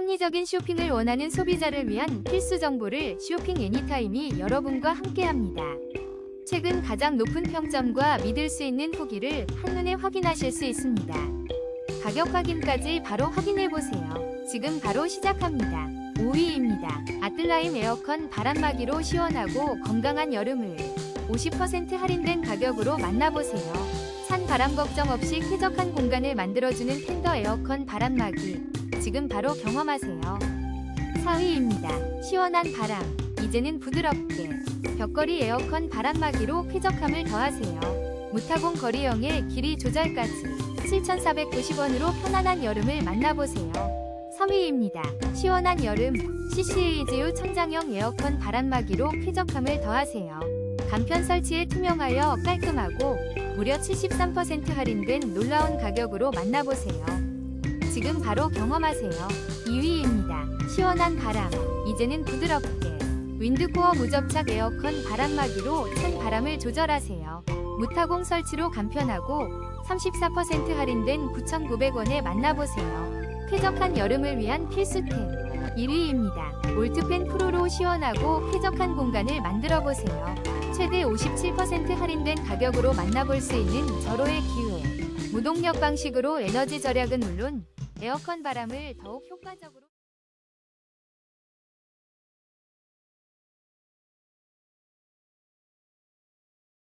합리적인 쇼핑을 원하는 소비자를 위한 필수 정보를 쇼핑 애니타임이 여러분과 함께합니다. 최근 가장 높은 평점과 믿을 수 있는 후기를 한눈에 확인하실 수 있습니다. 가격 확인까지 바로 확인해 보세요. 지금 바로 시작합니다. 5위입니다. 아틀라임 에어컨 바람막이로 시원하고 건강한 여름을 50% 할인된 가격으로 만나보세요. 찬 바람 걱정 없이 쾌적한 공간을 만들어주는 텐더 에어컨 바람막이 지금 바로 경험하세요. 4위입니다. 시원한 바람 이제는 부드럽게 벽걸이 에어컨 바람막이로 쾌적함을 더하세요. 무타공 거리형의 길이 조절까지 7,490원으로 편안한 여름을 만나보세요. 3위입니다. 시원한 여름 CCAGU 천장형 에어컨 바람막이로 쾌적함을 더하세요. 간편 설치에 투명하여 깔끔하고 무려 73% 할인된 놀라운 가격으로 만나보세요. 지금 바로 경험하세요. 2위입니다. 시원한 바람 이제는 부드럽게 윈드코어 무접착 에어컨 바람막이로 찬 바람을 조절하세요. 무타공 설치로 간편하고 34% 할인된 9,900원에 만나보세요. 쾌적한 여름을 위한 필수템 1위입니다. 올트팬 프로로 시원하고 쾌적한 공간을 만들어 보세요. 최대 57% 할인된 가격으로 만나볼 수 있는 절호의 기회. 무동력 방식으로 에너지 절약은 물론 에어컨 바람을 더욱 효과적으로